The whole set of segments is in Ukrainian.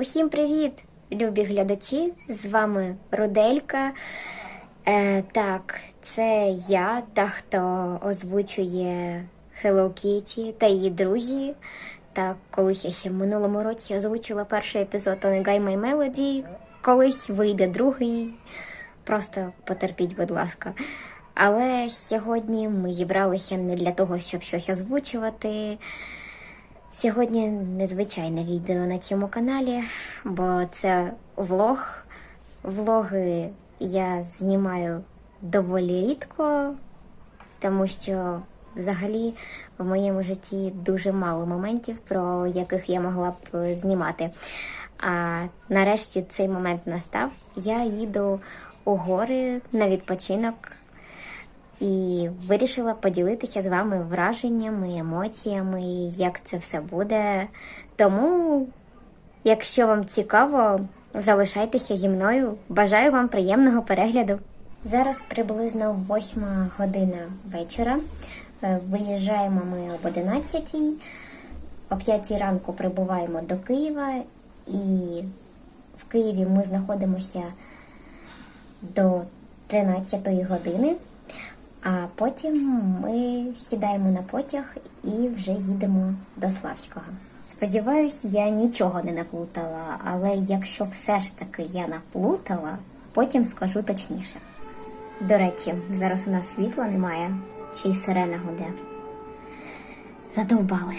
Усім привіт, любі глядачі! З вами Руделька. Е, так, це я, та хто озвучує Hello Kitty та її друзі. Так, колись я ще в минулому році озвучила перший епізод Onegay My Melody. Колись вийде другий. Просто потерпіть, будь ласка. Але сьогодні ми зібралися не для того, щоб щось озвучувати. Сьогодні незвичайне відео на цьому каналі, бо це влог. Влоги я знімаю доволі рідко, тому що взагалі в моєму житті дуже мало моментів, про яких я могла б знімати. А нарешті цей момент настав. Я їду у гори на відпочинок і вирішила поділитися з вами враженнями, емоціями, як це все буде. Тому, якщо вам цікаво, залишайтеся зі мною. Бажаю вам приємного перегляду. Зараз приблизно 8 година вечора. Е, Виїжджаємо ми об 11. О 5 ранку прибуваємо до Києва, і в Києві ми знаходимося до 13 години. А потім ми сідаємо на потяг і вже їдемо до Славського. Сподіваюсь, я нічого не наплутала, але якщо все ж таки я наплутала, потім скажу точніше. До речі, зараз у нас світла немає, ще й сирена гуде. Задовбали.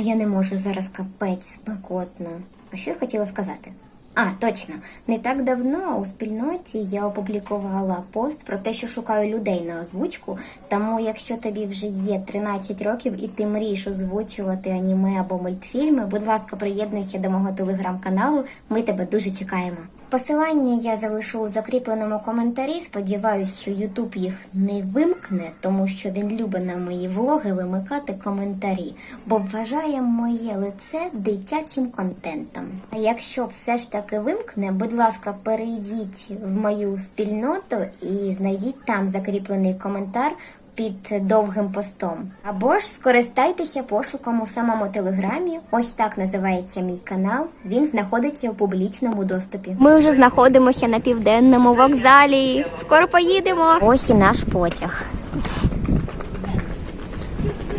Я не можу зараз капець спекотно. А що я хотіла сказати? А, точно, не так давно у спільноті я опублікувала пост про те, що шукаю людей на озвучку. Тому, якщо тобі вже є 13 років і ти мрієш озвучувати аніме або мультфільми, будь ласка, приєднуйся до мого телеграм-каналу. Ми тебе дуже чекаємо. Посилання я залишу у закріпленому коментарі. Сподіваюсь, що Ютуб їх не вимкне, тому що він любить на мої влоги вимикати коментарі, бо вважає моє лице дитячим контентом. А якщо все ж таки вимкне, будь ласка, перейдіть в мою спільноту і знайдіть там закріплений коментар під довгим постом. Або ж скористайтеся пошуком у самому телеграмі. Ось так називається мій канал. Він знаходиться у публічному доступі. Ми вже знаходимося на південному вокзалі. Скоро поїдемо. Ось і наш потяг.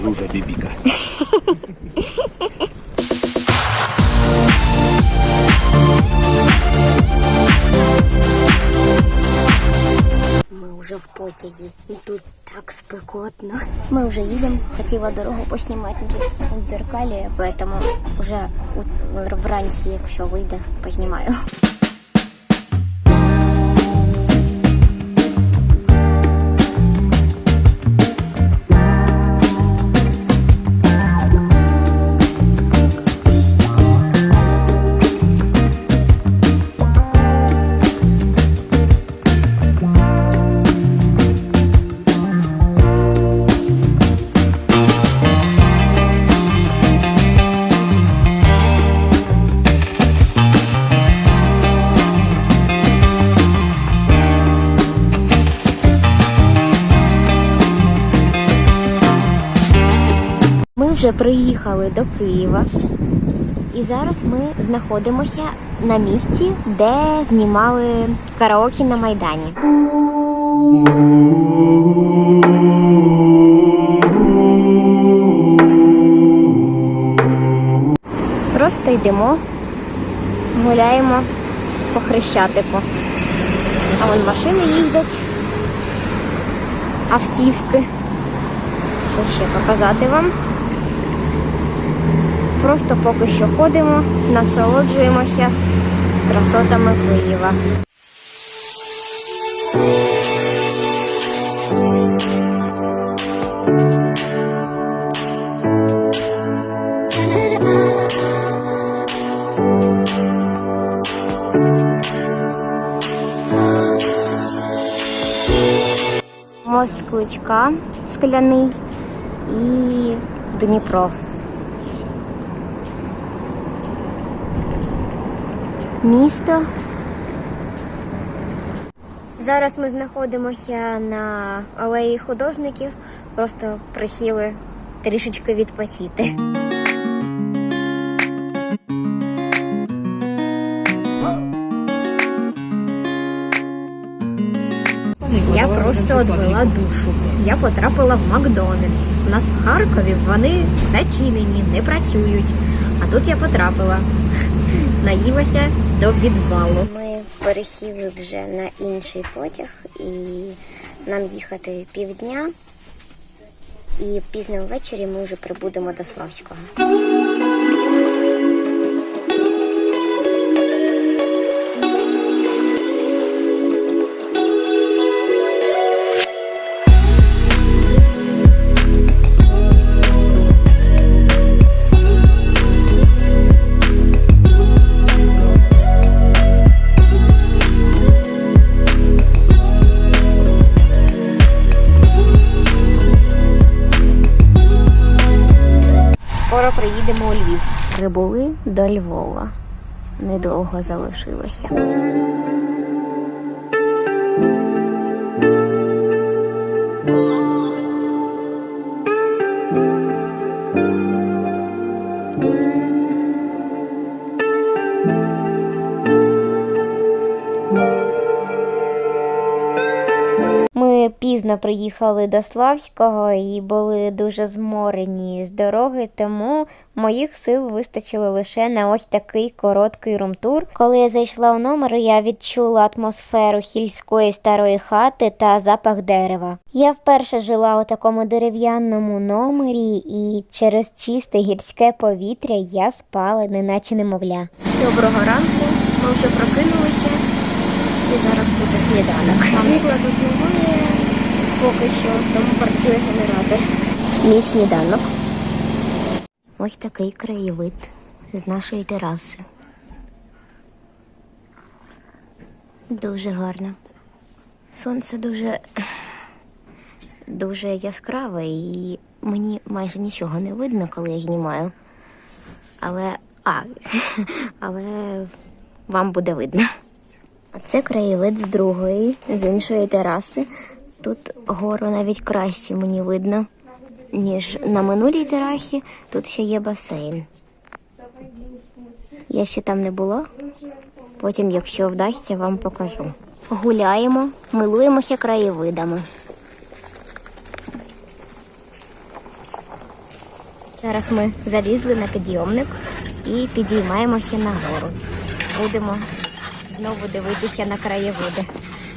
Жужа бібіка. вже в потязі, і тут так спекотно. Ми вже їдемо. Хотіла дорогу поснімати тут дзеркалі, тому вже вранці, якщо вийде, познімаю. Вже приїхали до Києва, і зараз ми знаходимося на місці, де знімали караоке на Майдані. Просто йдемо, гуляємо по хрещатику. А вон машини їздять, автівки. Що ще показати вам? Просто поки що ходимо, насолоджуємося красотами Києва. Мост Кличка скляний і Дніпро. місто. Зараз ми знаходимося на алеї художників, просто присіли трішечки відпочити. Я просто відвела душу. Я потрапила в Макдональдс. У нас в Харкові вони зачинені, не працюють. А тут я потрапила, наїлася до відвалу. Ми пересіли вже на інший потяг і нам їхати півдня. І пізно ввечері ми вже прибудемо до Славського. Прибули до Львова. Недовго залишилося. Пізно приїхали до Славського і були дуже зморені з дороги, тому моїх сил вистачило лише на ось такий короткий румтур. Коли я зайшла в номер, я відчула атмосферу хільської старої хати та запах дерева. Я вперше жила у такому дерев'яному номері, і через чисте гірське повітря я спала, неначе немовля. Доброго ранку, ми вже прокинулися. І зараз буде сніданок. Світла тут немає поки що, тому працює генератор. Мій сніданок. Ось такий краєвид з нашої тераси. Дуже гарно. Сонце дуже, дуже яскраве і мені майже нічого не видно, коли я знімаю. Але. А, але вам буде видно. А це краєвид з другої, з іншої тераси. Тут гору навіть краще мені видно, ніж на минулій терасі. Тут ще є басейн. Я ще там не була. Потім, якщо вдасться, вам покажу. Гуляємо, милуємося краєвидами. Зараз ми залізли на підйомник і підіймаємося нагору. Будемо знову дивитися на краєвиди.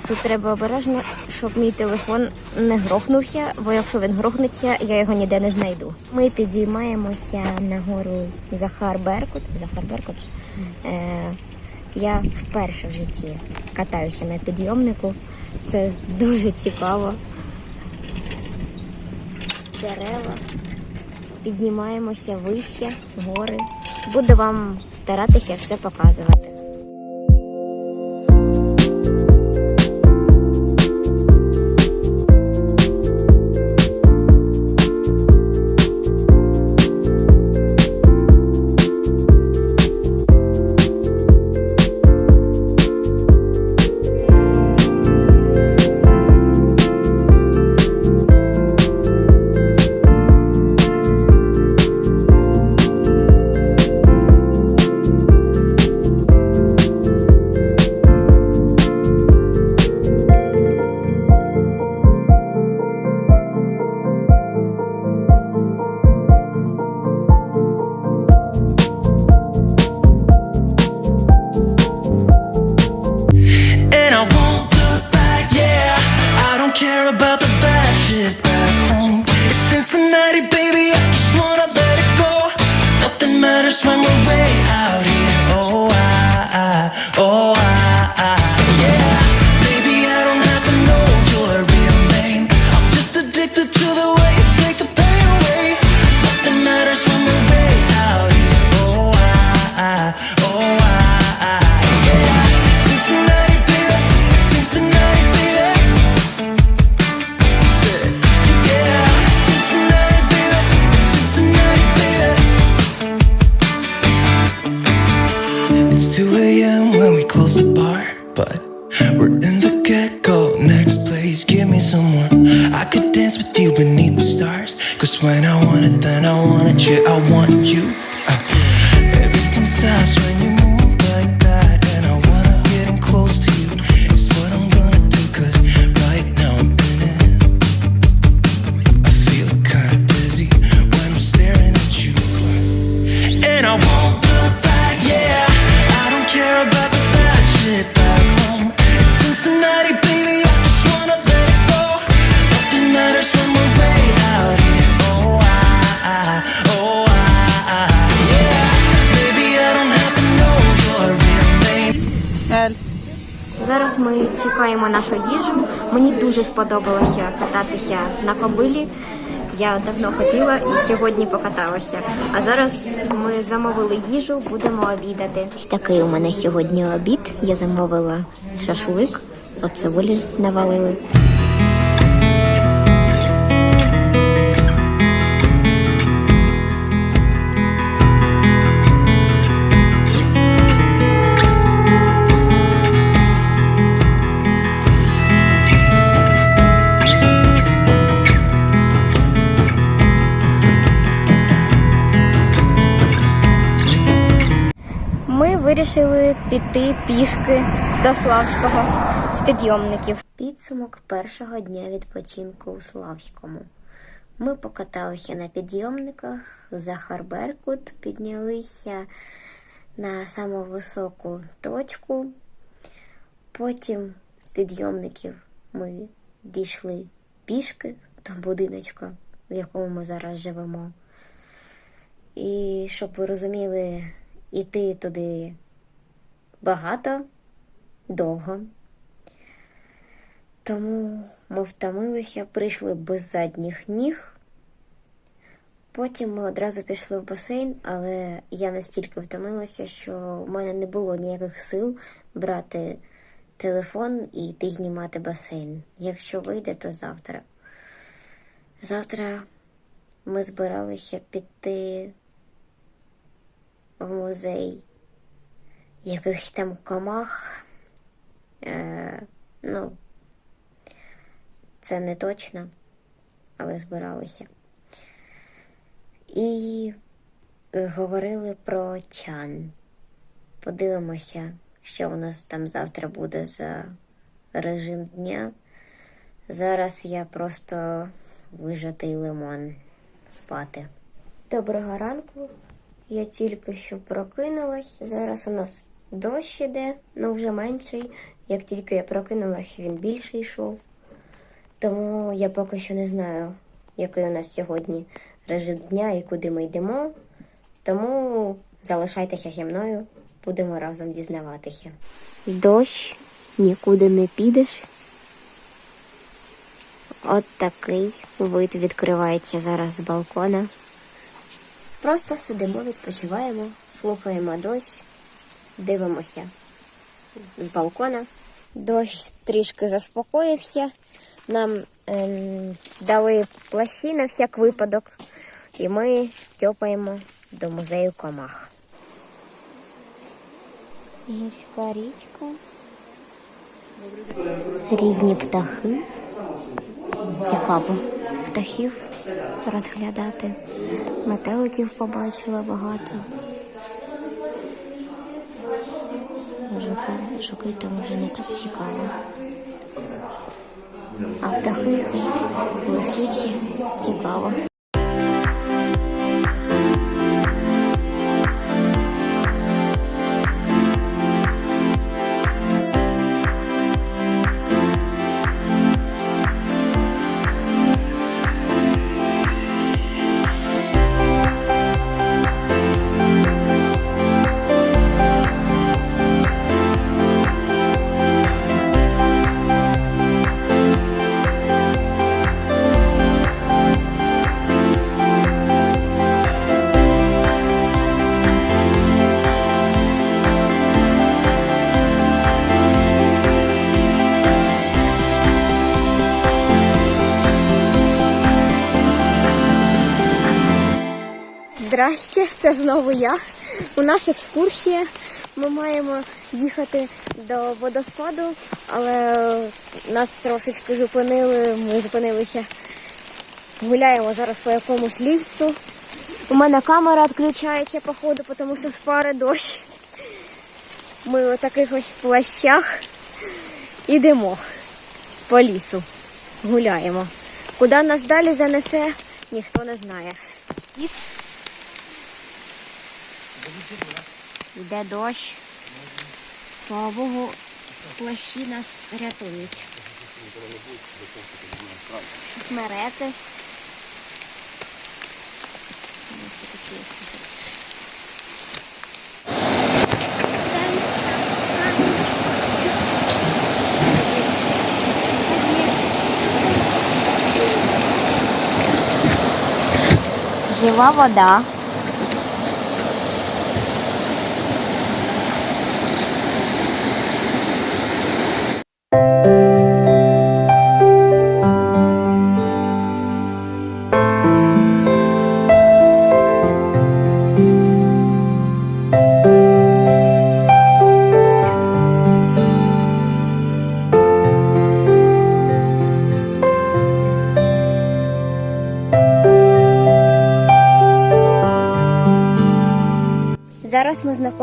Тут треба обережно, щоб мій телефон не грохнувся, бо якщо він грохнеться, я його ніде не знайду. Ми підіймаємося на гору Захар Беркут. Захар Беркут. Е, я вперше в житті катаюся на підйомнику. Це дуже цікаво. Дерева. Піднімаємося вище, гори. Буду вам старатися все показувати. Мені дуже сподобалося кататися на кобилі. Я давно хотіла і сьогодні покаталася. А зараз ми замовили їжу, будемо обідати. Такий у мене сьогодні обід. Я замовила шашлик, тут цибулі навалили. Вирішили піти пішки до Славського з підйомників. Підсумок першого дня відпочинку у Славському. Ми покаталися на підйомниках за Харберкут, піднялися на саму високу точку. Потім з підйомників ми дійшли пішки до будиночка, в якому ми зараз живемо. І щоб ви розуміли, іти туди багато, довго. Тому ми втомилися, прийшли без задніх ніг. Потім ми одразу пішли в басейн, але я настільки втомилася, що в мене не було ніяких сил брати телефон і йти знімати басейн. Якщо вийде, то завтра. Завтра ми збиралися піти в музей якихось там комах. Е, ну, це не точно, але збиралися. І говорили про чан. Подивимося, що у нас там завтра буде за режим дня. Зараз я просто вижатий лимон спати. Доброго ранку. Я тільки що прокинулась. Зараз у нас дощ іде, ну вже менший. Як тільки я прокинулась, він більше йшов. Тому я поки що не знаю, який у нас сьогодні режим дня і куди ми йдемо. Тому залишайтеся зі мною, будемо разом дізнаватися. Дощ, нікуди не підеш. От такий вид відкривається зараз з балкона. Просто сидимо, відпочиваємо, слухаємо дощ, дивимося з балкона. Дощ трішки заспокоївся. Нам ем, дали плащі на всяк випадок, і ми тьопаємо до музею комах. Гірська річка. Різні птахи. Цікаво птахів розглядати. Метеликів побачила багато. Жуки, жуки там вже не так цікаво. А птахи лисиці цікаво. Здрасте, це знову я. У нас екскурсія. Ми маємо їхати до водоспаду, але нас трошечки зупинили. Ми зупинилися. Гуляємо зараз по якомусь лісу. У мене камера відключається, походу, тому що спари дощ. Ми у таких ось плащах ідемо по лісу. Гуляємо. Куди нас далі занесе, ніхто не знає. Ліс. Йде дощ. Слава Богу, плащі нас рятують. Смерети. Жива вода.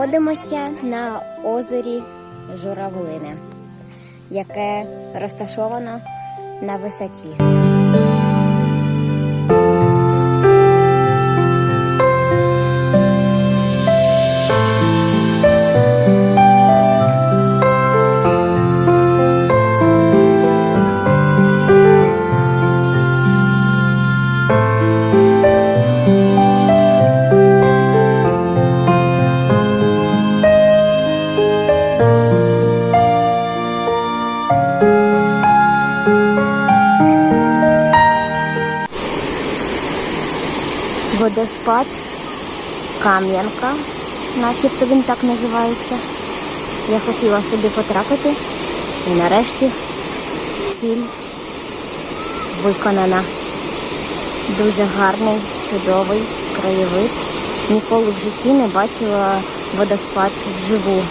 Знаходимося на озері Журавлине, яке розташовано на висоті. Кам'янка, начебто він так називається. Я хотіла сюди потрапити і нарешті ціль виконана. Дуже гарний, чудовий краєвид. Ніколи в житті не бачила водоспад вживу.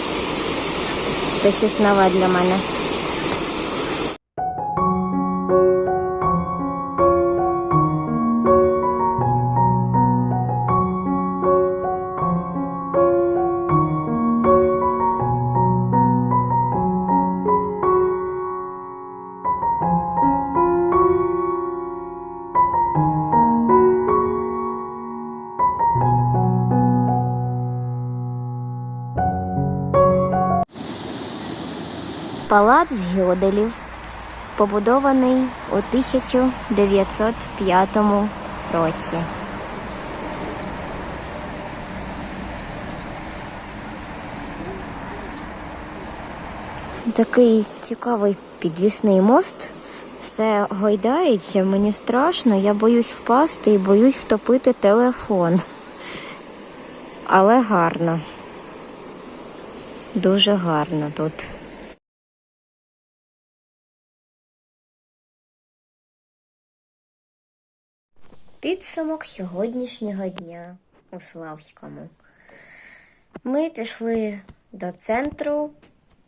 Це щось нове для мене. Гьоделів, побудований у 1905 році. Такий цікавий підвісний мост. Все гойдається, мені страшно, я боюсь впасти і боюсь втопити телефон. Але гарно. Дуже гарно тут. Підсумок сьогоднішнього дня у Славському. Ми пішли до центру,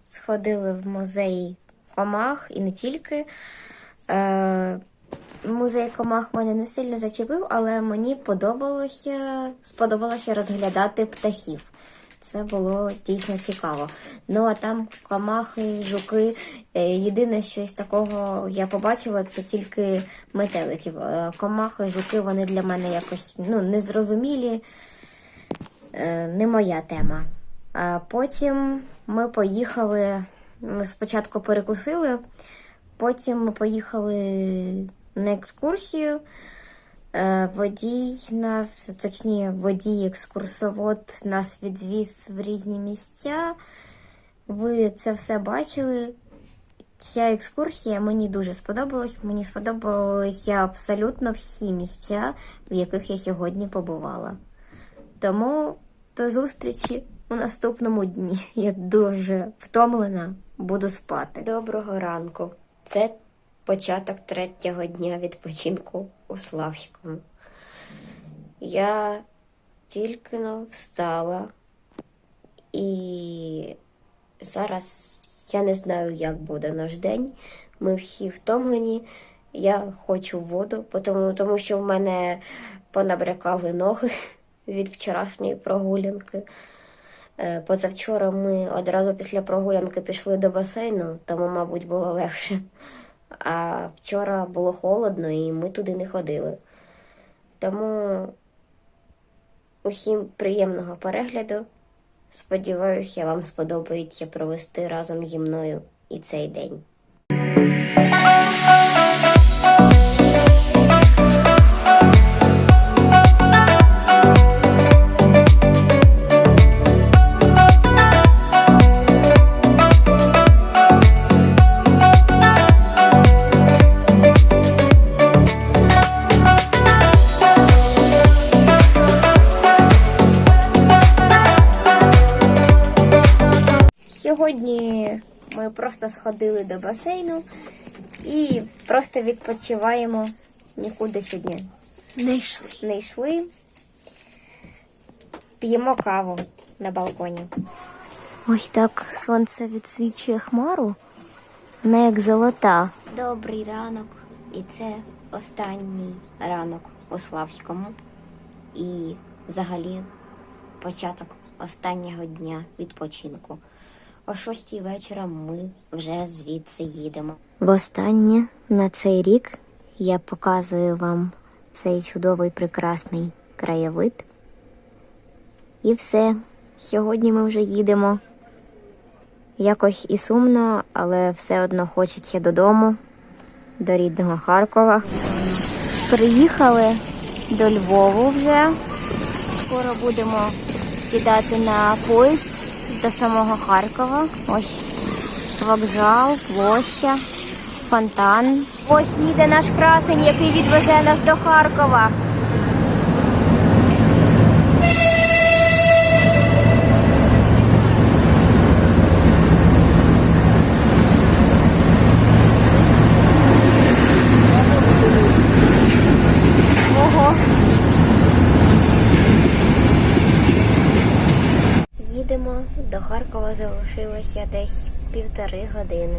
сходили в музей комах і не тільки. Е, музей комах мене не сильно зачепив, але мені подобалося, сподобалося розглядати птахів. Це було дійсно цікаво. Ну а там комахи, жуки. Е, Єдине щось такого я побачила, це тільки метеликів. Е, Комахи, жуки, вони для мене якось ну, незрозумілі. Е, Не моя тема. Потім ми поїхали. Ми спочатку перекусили, потім ми поїхали на екскурсію. Е, Водій нас, точніше, водій екскурсовод нас відвіз в різні місця. Ви це все бачили. Ця екскурсія мені дуже сподобалась. Мені сподобалися абсолютно всі місця, в яких я сьогодні побувала. Тому до зустрічі у наступному дні. Я дуже втомлена, буду спати. Доброго ранку. Це початок третього дня відпочинку у Славському. Я тільки но встала і зараз я не знаю, як буде наш день. Ми всі втомлені. Я хочу воду, тому, тому що в мене понабрякали ноги від вчорашньої прогулянки. Е, Позавчора ми одразу після прогулянки пішли до басейну, тому, мабуть, було легше. А вчора було холодно і ми туди не ходили. Тому усім приємного перегляду. Сподіваюся, вам сподобається провести разом зі мною і цей день. Ми просто сходили до басейну і просто відпочиваємо. Нікуди сьогодні Не йшли. не йшли. П'ємо каву на балконі. Ось так сонце відсвічує хмару. Вона як золота. Добрий ранок. І це останній ранок у Славському. І взагалі початок останнього дня відпочинку. О шостій вечора ми вже звідси їдемо. Востаннє на цей рік я показую вам цей чудовий прекрасний краєвид. І все. Сьогодні ми вже їдемо. Якось і сумно, але все одно хочеться додому, до рідного Харкова. Приїхали до Львову вже. Скоро будемо сідати на поїзд до самого Харкова. Ось вокзал, площа, фонтан. Ось їде наш красень, який відвезе нас до Харкова. Їдемо залишилося десь півтори години.